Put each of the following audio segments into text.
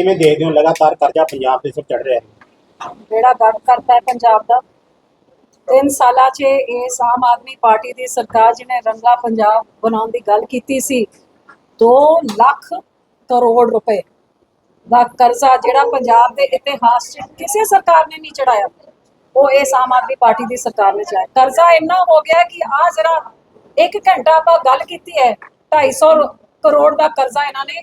ਕਿਵੇਂ ਦੇਖਦੇ ਹੋ? ਲਗਾਤਾਰ ਕਰਜ਼ਾ ਪੰਜਾਬ ਦੇ ਸਿਰ ਚੜ ਰਿਹਾ ਹੈ। ਜਿਹੜਾ ਗਰਵ ਕਰਦਾ ਹੈ ਪੰਜਾਬ ਦਾ। ਤਿੰਨ ਸਾਲਾਂ 'ਚ ਇਸ ਆਮ ਆਦਮੀ ਪਾਰਟੀ ਦੀ ਸਰਕਾਰ ਜਿਹਨੇ ਰੰਗਾ ਪੰਜਾਬ ਬਣਾਉਣ ਦੀ ਗੱਲ ਕੀਤੀ ਸੀ 2 ਲੱਖ ਕਰੋੜ ਰੁਪਏ ਦਾ ਕਰਜ਼ਾ ਜਿਹੜਾ ਪੰਜਾਬ ਦੇ ਇਤਿਹਾਸ 'ਚ ਕਿਸੇ ਸਰਕਾਰ ਨੇ ਨਹੀਂ ਚੜਾਇਆ ਉਹ ਇਸ ਆਮ ਆਦਮੀ ਪਾਰਟੀ ਦੀ ਸਰਕਾਰ ਨੇ ਚੜਾਇਆ ਕਰਜ਼ਾ ਇੰਨਾ ਹੋ ਗਿਆ ਕਿ ਆ ਜਰਾ ਇੱਕ ਘੰਟਾ ਆਪਾਂ ਗੱਲ ਕੀਤੀ ਹੈ 250 ਕਰੋੜ ਦਾ ਕਰਜ਼ਾ ਇਹਨਾਂ ਨੇ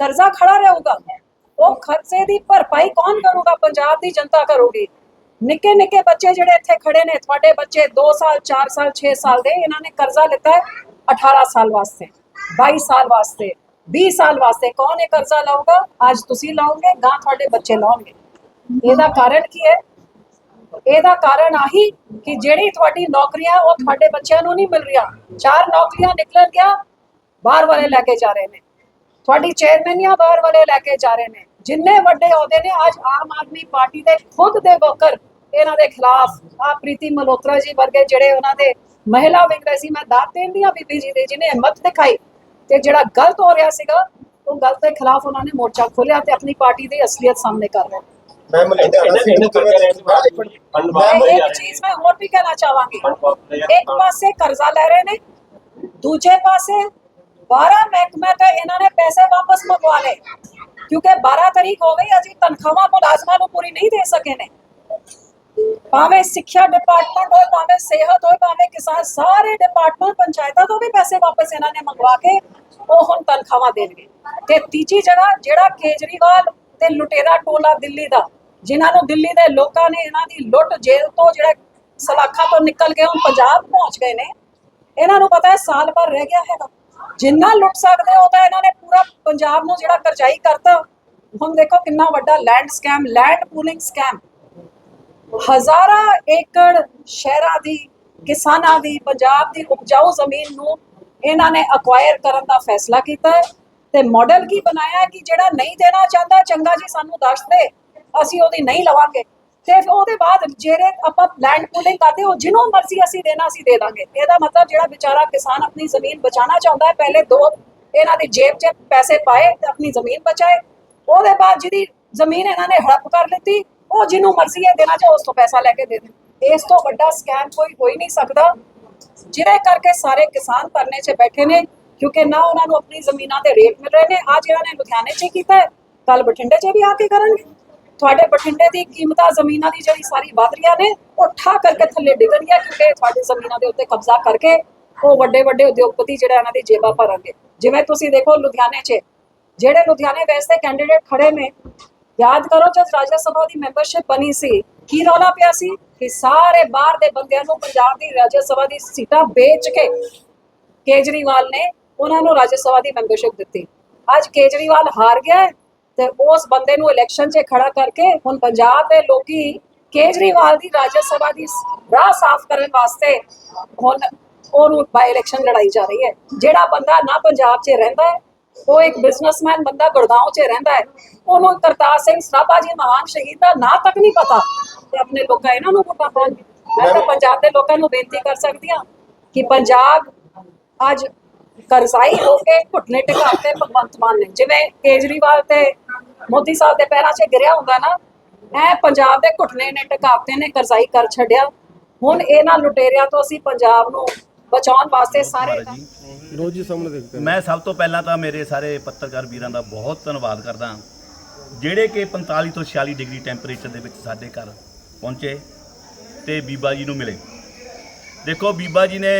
ਕਰਜ਼ਾ ਖੜਾ ਰਹੂਗਾ ਉਹ ਖਰਚੇ ਦੀ ਭਰਪਾਈ ਕੌਣ ਕਰੂਗਾ ਪੰਜਾਬ ਦੀ ਜਨਤਾ ਕਰੂਗੀ ਨਿੱਕੇ ਨਿੱਕੇ ਬੱਚੇ ਜਿਹੜੇ ਇੱਥੇ ਖੜੇ ਨੇ ਤੁਹਾਡੇ ਬੱਚੇ 2 ਸਾਲ 4 ਸਾਲ 6 ਸਾਲ ਦੇ ਇਹਨਾਂ ਨੇ ਕਰਜ਼ਾ ਲਿੱਤਾ ਹੈ 18 ਸਾਲ ਵਾਸਤੇ 22 ਸਾਲ ਵਾਸਤੇ 20 ਸਾਲ ਵਾਸਤੇ ਕੌਣ ਇਹ ਕਰਜ਼ਾ ਲਾਊਗਾ ਅੱਜ ਤੁਸੀਂ ਲਾਓਗੇ ਗਾਂ ਤੁਹਾਡੇ ਬੱਚੇ ਲਾਉਣਗੇ ਇਹਦਾ ਕਾਰਨ ਕੀ ਹੈ ਇਹਦਾ ਕਾਰਨ ਆਹੀ ਕਿ ਜਿਹੜੀ ਤੁਹਾਡੀ ਨੌਕਰੀਆਂ ਉਹ ਤੁਹਾਡੇ ਬੱਚਿਆਂ ਨੂੰ ਨਹੀਂ ਮਿਲ ਰਹੀਆਂ ਚਾਰ ਨੌਕਰੀਆਂ ਨਿਕਲਣ ਗਿਆ ਬਾਹਰ ਵਾਲੇ ਲੈ ਕੇ ਜਾ ਰਹੇ ਨੇ ਤੁਹਾਡੀ ਚੇਅਰਮੈਨੀਆਂ ਬਾਹਰ ਵਾਲੇ ਲੈ ਕੇ ਜਾ ਰਹੇ ਨੇ। ਜਿੰਨੇ ਵੱਡੇ ਅਹੁਦੇ ਨੇ ਅੱਜ ਆਮ ਆਦਮੀ ਪਾਰਟੀ ਦੇ ਖੁਦ ਦੇ ਵਰਕਰ ਇਹਨਾਂ ਦੇ ਖਿਲਾਫ ਆ ਪ੍ਰੀਤੀ ਮਲਹੋਤਰਾ ਜੀ ਵਰਗੇ ਜਿਹੜੇ ਉਹਨਾਂ ਦੇ ਮਹਿਲਾ ਵਿੰਗ ਰਹੇ ਸੀ। ਮੈਂ ਦਾਤ ਦੇਂਦੀ ਆ ਬੀਬੀ ਜੀ ਦੇ ਜਿਹਨੇ ਹਿੰਮਤ ਦਿਖਾਈ ਤੇ ਜਿਹੜਾ ਗਲਤ ਹੋ ਰਿਹਾ ਸੀਗਾ ਉਹ ਗਲਤ ਦੇ ਖਿਲਾਫ ਉਹਨਾਂ ਨੇ ਮੋਰਚਾ ਖੋਲਿਆ ਤੇ ਆਪਣੀ ਪਾਰਟੀ ਦੀ ਅਸਲੀਅਤ ਸਾਹਮਣੇ ਕਰ ਰਹੇ ਮੈਂ ਦੇਖਦਾ ਮੈਂ ਇੱਕ ਚੀਜ਼ ਮੈਂ ਹੋਰ ਵੀ ਕਹਿਣਾ ਚਾਹਾਂਗੀ। ਇੱਕ ਪਾਸੇ ਕਰਜ਼ਾ ਲੈ ਰਹੇ ਨੇ ਦੂਜੇ ਪਾਸੇ 12 ਮਹਿਕਮੇ ਤੇ ਇਹਨਾਂ ਨੇ ਪੈਸੇ ਵਾਪਸ ਮੰਗਵਾ ਲਏ। ਕਿਉਂਕਿ 12 ਤਾਰੀਖ ਹੋ ਗਈ ਅਜੀ ਤਨਖਾਹਾਂ ਮੁਲਾਜ਼ਮਾਂ ਨੂੰ ਪੂਰੀ ਨਹੀਂ ਦੇ ਸਕੇ ਨੇ। ਭਾਵੇਂ ਸਿੱਖਿਆ ਡਿਪਾਰਟਮੈਂਟ ਹੋਏ, ਭਾਵੇਂ ਸਿਹਤ ਹੋਏ, ਭਾਵੇਂ ਕਿਸਾਨ, ਸਾਰੇ ਡਿਪਾਰਟਮੈਂਟ ਪੰਚਾਇਤਾਂ ਤੋਂ ਵੀ ਪੈਸੇ ਵਾਪਸ ਇਹਨਾਂ ਨੇ ਮੰਗਵਾ ਕੇ ਉਹ ਹੁਣ ਤਨਖਾਹਾਂ ਦੇਣਗੇ। ਤੇ ਤੀਜੀ ਜਗ੍ਹਾ, ਜਿਹੜਾ ਕੇਜਰੀਵਾਲ ਤੇ ਲੁਟੇਰਾ ਟੋਲਾ ਦਿੱਲੀ ਦਾ, ਜਿਨ੍ਹਾਂ ਨੂੰ ਦਿੱਲੀ ਦੇ ਲੋਕਾਂ ਨੇ ਇਹਨਾਂ ਦੀ ਲੁੱਟ ਜੇਲ੍ਹ ਤੋਂ, ਜਿਹੜਾ ਸਲਾਖਾਂ ਤੋਂ ਨਿਕਲ ਕੇ ਹੁਣ ਪੰਜਾਬ ਪਹੁੰਚ ਗਏ ਨੇ, ਇਹਨਾਂ ਨੂੰ ਪਤਾ ਹੈ ਸਾਲ ਭਰ ਰਹਿ ਗਿਆ ਹੈਗਾ। ਜਿੰਨਾ ਲੁੱਟ ਸਕਦੇ ਉਹ ਤਾਂ ਇਹਨਾਂ ਨੇ ਪੂਰਾ ਪੰਜਾਬ ਨੂੰ ਜਿਹੜਾ ਕਰਜ਼ਾਈ ਕਰਤਾ। ਹੁਣ ਦੇਖੋ ਕਿੰਨਾ ਵੱਡਾ land scam land pooling scam ਹਜ਼ਾਰਾਂ ਏਕੜ ਸ਼ਹਿਰਾਂ ਦੀ, ਕਿਸਾਨਾਂ ਦੀ, ਪੰਜਾਬ ਦੀ ਉਪਜਾਊ ਜ਼ਮੀਨ ਨੂੰ ਇਹਨਾਂ ਨੇ ਅਕਵਾਇਰ ਕਰਨ ਦਾ ਫੈਸਲਾ ਕੀਤਾ ਹੈ। ਤੇ ਮਾਡਲ ਕੀ ਬਣਾਇਆ ਕਿ ਜਿਹੜਾ ਨਹੀਂ ਦੇਣਾ ਚਾਹੁੰਦਾ, ਚੰਗਾ ਜੀ ਸਾਨੂੰ ਦੱਸ ਦੇ, ਅਸੀਂ ਉਹਦੀ ਨਹੀਂ ਲਵਾਂਗੇ। ਤੇ ਫਿਰ ਉਹਦੇ ਬਾਅਦ ਜਿਹੜੇ ਆਪਾਂ ਲੈਂਡ ਪੂਲਿੰਗ ਕਰਦੇ, ਉਹ ਜਿਹਨੂੰ ਮਰਜ਼ੀ ਅਸੀਂ ਦੇਣਾ, ਅਸੀਂ ਦੇ ਦਾਂਗੇ। ਇਹਦਾ ਮਤਲਬ ਜਿਹੜਾ ਵਿਚਾਰਾ ਕਿਸਾਨ ਆਪਣੀ ਜ਼ਮੀਨ ਬਚਾਉਣਾ ਚਾਹੁੰਦਾ ਹੈ, ਪਹਿਲੇ ਦੋ ਇਹਨਾਂ ਦੀ ਜੇਬ 'ਚ ਪੈਸੇ ਪਾਏ ਤੇ ਆਪਣੀ ਜ਼ਮੀਨ ਬਚਾਏ। ਉਹਦੇ ਬਾਅਦ ਜਿਹਦੀ ਜ਼ਮੀਨ ਇਹਨਾਂ ਨੇ ਹੜਪ ਕਰ ਲਿੱਤੀ, ਉਹ ਜਿਹਨੂੰ ਮਰਜ਼ੀ ਇਹ ਦੇਣਾ ਚਾਹੋ ਉਸ ਤੋਂ ਪੈਸਾ ਲੈ ਕੇ ਦੇ ਦੇ ਇਸ ਤੋਂ ਵੱਡਾ ਸਕੈਮ ਕੋਈ ਹੋ ਹੀ ਨਹੀਂ ਸਕਦਾ, ਜਿਹਦੇ ਕਰਕੇ ਸਾਰੇ ਕਿਸਾਨ ਧਰਨੇ 'ਚ ਬੈਠੇ ਨੇ, ਕਿਉਂਕਿ ਨਾ ਉਹਨਾਂ ਨੂੰ ਆਪਣੀ ਜ਼ਮੀਨਾਂ ਦੇ ਰੇਟ ਮਿਲ ਰਹੇ ਨੇ ਅੱਜ ਇਹਨਾਂ ਨੇ ਲੁਧਿਆਣੇ 'ਚ ਹੀ ਕੀਤਾ ਹੈ ਕੱਲ ਬਠਿੰਡੇ 'ਚ ਵੀ ਆ ਕੇ ਕਰਨਗੇ। ਤੁਹਾਡੇ ਬਠਿੰਡੇ ਦੀ ਕੀਮਤਾਂ ਜ਼ਮੀਨਾਂ ਦੀ ਜਿਹੜੀ ਸਾਰੀ ਵਧ ਰਹੀਆਂ ਨੇ, ਉਹ ਠਾ ਕਰਕੇ ਥੱਲੇ ਡਿੱਗ ਰਹੀਆਂ ਕਿਉਂਕਿ ਤੁਹਾਡੀ ਜ਼ਮੀਨਾਂ ਦੇ ਉੱਤੇ ਕਬਜ਼ਾ ਕਰਕੇ ਉਹ ਵੱਡੇ ਵੱਡੇ ਉਦਯੋਗਪਤੀ ਜਿਹੜਾ ਇਹਨਾਂ ਦੀ ਜੇਬਾਂ ਭਰਨਗੇ ਜਿਵੇਂ ਤੁਸੀਂ ਦੇਖੋ ਲੁਧਿਆਣੇ 'ਚ, ਜਿਹੜੇ ਲੁਧਿਆਣੇ ਵੈਸਤੇ ਕੈਂਡੀਡੇਟ ਖੜੇ ਨੇ, ਯਾਦ ਕਰੋ ਜਦ ਰਾਜ ਸਭਾ ਦੀ ਮੈਂਬਰਸ਼ਿਪ ਬਣੀ ਸੀ, ਕੀ ਰੌਲਾ ਪਿਆ ਸੀ? ਕਿ ਸਾਰੇ ਬਾਹਰ ਦੇ ਬੰਦਿਆਂ ਨੂੰ ਪੰਜਾਬ ਦੀ ਰਾਜ ਸਭਾ ਦੀ ਸੀਟਾਂ ਵੇਚ ਕੇ ਕੇਜਰੀਵਾਲ ਨੇ ਉਹਨਾਂ ਨੂੰ ਰਾਜ ਸਭਾ ਦੀ ਮੈਂਬਰਸ਼ਿਪ ਦਿੱਤੀ। ਅੱਜ ਕੇਜਰੀਵਾਲ ਹਾਰ ਗਿਆ ਹੈ ਤੇ ਉਸ ਬੰਦੇ ਨੂੰ ਇਲੈਕਸ਼ਨ 'ਚ ਖੜਾ ਕਰਕੇ ਹੁਣ ਪੰਜਾਬ ਦੇ ਲੋਕੀ ਕੇਜਰੀਵਾਲ ਦੀ ਰਾਜ ਸਭਾ ਦੀ ਰਾਹ ਸਾਫ਼ ਕਰਨ ਵਾਸਤੇ ਹੁਣ ਉਹਨੂੰ ਬਾਈ ਇਲੈਕਸ਼ਨ ਲੜਾਈ ਜਾ ਰਹੀ ਹੈ। ਜਿਹੜਾ ਬੰਦਾ ਨਾ ਪੰਜਾਬ 'ਚ ਰਹਿੰਦਾ ਹੈ ਉਹ ਇੱਕ ਬਿਜ਼ਨਸਮੈਨ ਬੰਦਾ ਗੁੜਗਾਉਂ 'ਚ ਰਹਿੰਦਾ ਹੈ ਉਹਨੂੰ ਕਰਤਾਰ ਸਿੰਘ ਸਰਾਭਾ ਜੀ ਮਹਾਨ ਸ਼ਹੀਦ ਦਾ ਨਾਂ ਤੱਕ ਨਹੀਂ ਪਤਾ ਤੇ ਆਪਣੇ ਲੋਕਾਂ ਇਹਨਾਂ ਨੂੰ ਵੋਟਾਂ ਪਾਉਣਗੇ ਮੈਂ ਤਾਂ ਪੰਜਾਬ ਦੇ ਲੋਕਾਂ ਨੂੰ ਬੇਨਤੀ ਕਰ ਸਕਦੀ ਹਾਂ ਕਿ ਪੰਜਾਬ ਅੱਜ ਕਰਜ਼ਾਈ ਹੋ ਕੇ ਘੁਟਨੇ ਟਿਕਾਤੇ ਭਗਵੰਤ ਮਾਨ ਨੇ। ਜਿਵੇਂ ਕੇਜਰੀਵਾਲ ਤੇ ਮੋਦੀ ਸਾਹਿਬ ਦੇ ਪੈਰਾਂ 'ਚ ਗਿਰਿਆ ਹੁੰਦਾ ਨਾ ਐ ਪੰਜਾਬ ਦੇ ਘੁਟਨੇ ਨੇ ਟਿਕਾਤੇ ਨੇ ਕਰਜ਼ਾਈ ਕਰ ਛੱਡਿਆ। ਹੁਣ ਇਹਨਾਂ ਲੁਟੇਰਿਆਂ ਤੋਂ ਅਸੀਂ ਪੰਜਾਬ ਨੂੰ ਬਚਾਉਣ ਵਾਸਤੇ ਸਾਰੇ ਰੋਜ਼ ਹੀ ਸਾਹਮਣੇ ਦੇਖਦੇ ਮੈਂ ਸਭ ਤੋਂ ਪਹਿਲਾਂ ਤਾਂ ਮੇਰੇ ਸਾਰੇ ਪੱਤਰਕਾਰ ਵੀਰਾਂ ਦਾ ਬਹੁਤ ਧੰਨਵਾਦ ਕਰਦਾ ਜਿਹੜੇ ਕਿ 45 ਤੋਂ 46 ਡਿਗਰੀ ਟੈਂਪਰੇਚਰ ਦੇ ਵਿੱਚ ਸਾਡੇ ਘਰ ਪਹੁੰਚੇ ਤੇ ਬੀਬਾ ਜੀ ਨੂੰ ਮਿਲੇ। ਦੇਖੋ ਬੀਬਾ ਜੀ ਨੇ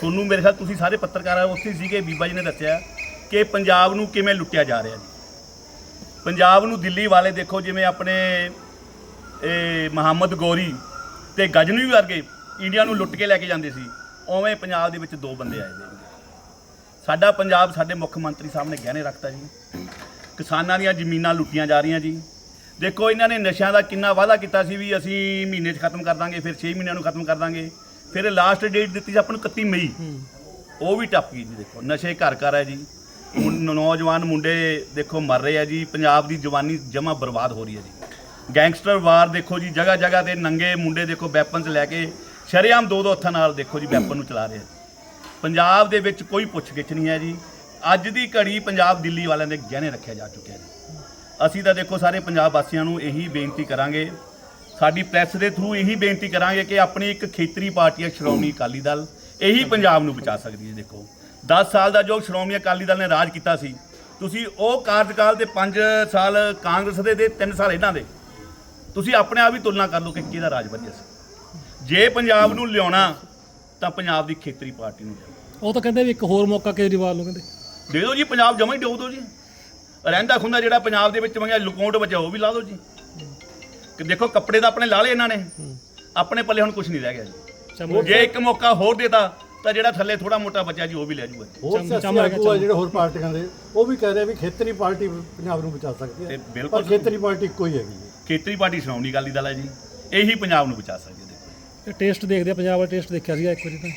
ਤੁਹਾਨੂੰ ਮੇਰੇ ਖਿਆਲ ਤੁਸੀਂ ਸਾਰੇ ਪੱਤਰਕਾਰ ਉੱਥੇ ਸੀਗੇ ਬੀਬਾ ਜੀ ਨੇ ਦੱਸਿਆ ਕਿ ਪੰਜਾਬ ਨੂੰ ਕਿਵੇਂ ਲੁੱਟਿਆ ਜਾ ਰਿਹਾ ਜੀ। ਪੰਜਾਬ ਨੂੰ ਦਿੱਲੀ ਵਾਲੇ ਦੇਖੋ, ਜਿਵੇਂ ਆਪਣੇ, ਇਹ, ਮੁਹੰਮਦ ਗੌਰੀ ਤੇ ਗਜਨਵੀ ਵਰਗੇ ਇੰਡੀਆ ਨੂੰ ਲੁੱਟ ਕੇ ਲੈ ਕੇ ਜਾਂਦੇ ਸੀ, ਉਵੇਂ ਪੰਜਾਬ ਦੇ ਵਿੱਚ ਦੋ ਬੰਦੇ ਆਏ ਨੇ। ਸਾਡਾ ਪੰਜਾਬ ਸਾਡੇ ਮੁੱਖ ਮੰਤਰੀ ਸਾਹਿਬ ਨੇ ਗਹਿਣੇ ਰੱਖਤਾ ਜੀ। ਕਿਸਾਨਾਂ ਦੀਆਂ ਜ਼ਮੀਨਾਂ ਲੁੱਟੀਆਂ ਜਾ ਰਹੀਆਂ ਜੀ। ਦੇਖੋ, ਇਹਨਾਂ ਨੇ ਨਸ਼ਿਆਂ ਦਾ ਕਿੰਨਾ ਵਾਅਦਾ ਕੀਤਾ ਸੀ ਵੀ ਅਸੀਂ ਮਹੀਨੇ 'ਚ ਖਤਮ ਕਰ ਦਾਂਗੇ, ਫਿਰ 6 ਮਹੀਨਿਆਂ ਨੂੰ ਖਤਮ ਕਰ ਦਾਂਗੇ। ਫਿਰ ਲਾਸਟ ਡੇਟ ਦਿੱਤੀ ਸੀ ਆਪਾਂ ਨੂੰ 31 ਮਈ। ਉਹ ਵੀ ਟੱਪ ਗਈ ਜੀ ਦੇਖੋ ਨਸ਼ੇ ਘਰ ਘਰ ਹੈ ਜੀ। ਨੌਜਵਾਨ ਮੁੰਡੇ ਦੇਖੋ ਮਰ ਰਹੇ ਆ ਜੀ ਪੰਜਾਬ ਦੀ ਜਵਾਨੀ ਜਮਾ ਬਰਬਾਦ ਹੋ ਰਹੀ ਹੈ ਜੀ। ਗੈਂਗਸਟਰ ਵਾਰ ਦੇਖੋ ਜੀ ਜਗ੍ਹਾ ਜਗ੍ਹਾ ਤੇ ਨੰਗੇ ਮੁੰਡੇ ਦੇਖੋ ਵੈਪਨਸ ਲੈ ਕੇ ਸ਼ਰੇਆਮ ਦੋ ਦੋ ਹੱਥਾਂ ਨਾਲ ਦੇਖੋ ਜੀ ਵੈਪਨ ਨੂੰ ਚਲਾ ਰਹੇ ਆ ਪੰਜਾਬ ਦੇ ਵਿੱਚ ਕੋਈ ਪੁੱਛਗਿੱਛ ਨਹੀਂ ਹੈ ਜੀ। ਅੱਜ ਦੀ ਘੜੀ ਪੰਜਾਬ ਦਿੱਲੀ ਵਾਲਿਆਂ ਦੇ ਗਹਿਣੇ ਰੱਖਿਆ ਜਾ ਚੁੱਕਿਆ ਜੀ। ਅਸੀਂ ਤਾਂ ਦੇਖੋ ਸਾਰੇ ਪੰਜਾਬ ਵਾਸੀਆਂ ਨੂੰ ਇਹੀ ਬੇਨਤੀ ਕਰਾਂਗੇ ਸਾਡੀ ਪ੍ਰੈਸ ਦੇ ਥਰੂ ਇਹੀ ਬੇਨਤੀ ਕਰਾਂਗੇ ਕਿ ਆਪਣੀ ਇੱਕ ਖੇਤਰੀ ਪਾਰਟੀ ਹੈ ਸ਼੍ਰੋਮਣੀ ਅਕਾਲੀ ਦਲ। ਇਹੀ ਪੰਜਾਬ ਨੂੰ ਬਚਾ ਸਕਦੀ ਹੈ ਦੇਖੋ। 10 ਸਾਲ ਦਾ ਜੋ ਸ਼੍ਰੋਮਣੀ ਅਕਾਲੀ ਦਲ ਨੇ ਰਾਜ ਕੀਤਾ ਸੀ ਤੁਸੀਂ ਉਹ ਕਾਰਜਕਾਲ ਦੇ 5 ਸਾਲ ਕਾਂਗਰਸ ਦੇ ਤੇ 3 ਸਾਲ ਇਹਨਾਂ ਦੇ। ਤੁਸੀਂ ਆਪਣੇ ਆਪ ਹੀ ਤੁਲਨਾ ਕਰ ਲਓ ਕਿ ਕਿਹਦਾ ਰਾਜ ਵਧੀਆ ਸੀ। ਜੇ ਪੰਜਾਬ ਨੂੰ ਲਿਆਉਣਾ ਤਾਂ ਪੰਜਾਬ ਦੀ ਖੇਤਰੀ ਪਾਰਟੀ ਨੂੰ ਉਹ ਤਾਂ ਕਹਿੰਦੇ ਵੀ ਇੱਕ ਹੋਰ ਮੌਕਾ ਕੇਜਰੀਵਾਲ ਨੂੰ ਕਹਿੰਦੇ। ਦੇ ਦਿਓ ਜੀ ਪੰਜਾਬ ਜਮਾ ਹੀ ਡੋਬ ਦਿਓ ਜੀ। ਰਹਿੰਦਾ ਖੁੰਦਾ ਜਿਹੜਾ ਪੰਜਾਬ ਦੇ ਵਿੱਚ ਮੰਗਿਆ ਲੁਕੌਂਟ ਬਚਾ ਉਹ ਵੀ ਲਾ ਦਿਓ ਜੀ। ਕਿ ਦੇਖੋ ਕੱਪੜੇ ਤਾਂ ਆਪਣੇ ਲਾ ਲਏ ਇਹਨਾਂ ਨੇ। ਆਪਣੇ ਪੱਲੇ ਹੁਣ ਕੁਝ ਨਹੀਂ ਰਹਿ ਗਿਆ ਜੀ। ਜੇ ਇੱਕ ਮੌਕਾ ਹੋਰ ਦੇਤਾ ਤਾਂ ਜਿਹੜਾ ਥੱਲੇ ਥੋੜਾ ਮੋਟਾ ਬਚਿਆ ਜੀ ਉਹ ਵੀ ਲੈ ਜੂਗਾ। ਹੋਰ ਸਿਆਸੀ ਆਗੂ ਆ। ਜਿਹੜੇ ਹੋਰ ਪਾਰਟੀਆਂ ਦੇ ਉਹ ਵੀ ਕਹਿ ਰਹੇ ਵੀ ਖੇਤਰੀ ਪਾਰਟੀ ਪੰਜਾਬ ਨੂੰ ਬਚਾ ਸਕਦੀ ਹੈ। ਬਿਲਕੁਲ ਪਰ ਖੇਤਰੀ ਪਾਰਟੀ ਇੱਕੋ ਹੀ ਹੈਗੀ ਖੇਤਰੀ ਪਾਰਟੀ ਸ਼੍ਰੋਮਣੀ ਅਕਾਲੀ ਦਲ ਹੈ ਜੀ। ਇਹੀ ਪੰਜਾਬ ਨੂੰ ਬਚਾ ਸਕਦੀ ਹੈ ਦੇਖੋ। ਇਹ ਟੇਸਟ ਦੇਖਦੇ ਆ ਪੰਜਾਬ ਦਾ ਟੇਸਟ ਦੇਖਿਆ ਸੀਗਾ ਇੱਕ ਵਾਰੀ ਤਾਂ।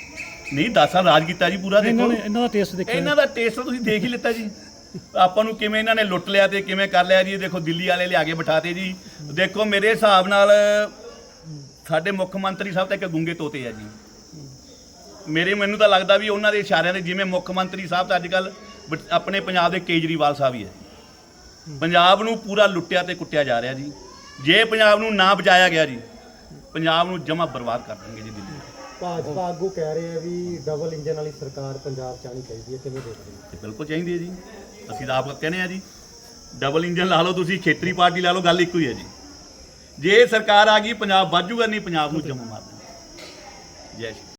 ਨਹੀਂ 10 ਸਾਲ ਰਾਜ ਕੀਤਾ ਜੀ ਪੂਰਾ ਦੇਖੋ। ਇਹਨਾਂ ਦਾ ਟੇਸਟ ਦੇਖਿਆ ਇਹਨਾਂ ਦਾ ਟੇਸਟ ਤੁਸੀਂ ਦੇਖ ਹੀ ਲਿੱਤਾ ਜੀ। ਆਪਾਂ ਨੂੰ ਕਿਵੇਂ ਇਹਨਾਂ ਨੇ ਲੁੱਟ ਲਿਆ ਤੇ ਕਿਵੇਂ ਕਰ ਲਿਆ ਜੀ? ਦੇਖੋ ਦਿੱਲੀ ਵਾਲੇ ਲਿਆ ਕੇ ਬਿਠਾਤੇ ਜੀ। ਦੇਖੋ ਮੇਰੇ ਹਿਸਾਬ ਨਾਲ ਸਾਡੇ ਮੁੱਖ ਮੰਤਰੀ ਸਾਹਿਬ ਤਾਂ ਇੱਕ ਗੁੰਗੇ ਤੋਤੇ ਆ ਜੀ। ਮੇਰੇ ਮੈਨੂੰ ਤਾਂ ਲੱਗਦਾ ਵੀ ਉਹਨਾਂ ਦੇ ਇਸ਼ਾਰਿਆਂ ਦੇ ਜਿਵੇਂ ਮੁੱਖ ਮੰਤਰੀ ਸਾਹਿਬ ਤਾਂ ਅੱਜ ਕੱਲ ਆਪਣੇ ਪੰਜਾਬ ਦੇ ਕੇਜਰੀਵਾਲ ਸਾਹਿਬ ਹੀ ਹੈ ਪੰਜਾਬ ਨੂੰ ਪੂਰਾ ਲੁੱਟਿਆ ਤੇ ਕੁੱਟਿਆ ਜਾ ਰਿਹਾ ਜੀ। ਜੇ ਪੰਜਾਬ ਨੂੰ ਨਾ ਬਚਾਇਆ ਗਿਆ ਜੀ ਪੰਜਾਬ ਨੂੰ ਜਮਾ ਬਰਬਾਦ ਕਰ ਦੇਣਗੇ ਜੀ ਦਿੱਲੀ। ਭਾਜਪਾ ਆਗੂ ਕਹਿ ਰਹੇ ਆ ਵੀ ਡਬਲ ਇੰਜਨ ਵਾਲੀ ਸਰਕਾਰ ਪੰਜਾਬ ਚ ਆਉਣੀ ਚਾਹੀਦੀ ਹੈ। ਕਿਵੇਂ ਦੇਖਦੇ ਹੋ? ਬਿਲਕੁਲ ਚਾਹੀਦੀ ਹੈ ਜੀ। ਅਸੀਂ ਤਾਂ ਆਪ ਕਹਿੰਦੇ ਆ ਜੀ ਡਬਲ ਇੰਜਨ ਲਾ ਲਓ ਤੁਸੀਂ, ਖੇਤਰੀ ਪਾਰਟੀ ਲਾ ਲਓ, ਗੱਲ ਇੱਕੋ ਹੀ ਹੈ ਜੀ। ਜੇ ਸਰਕਾਰ ਆ ਗਈ, ਪੰਜਾਬ ਵਾਜੂਗਾ ਨਹੀਂ ਪੰਜਾਬ ਨੂੰ ਜੰਮ ਮਾਰ ਦੇਣਾ। ਜੈ ਸ਼੍ਰੀ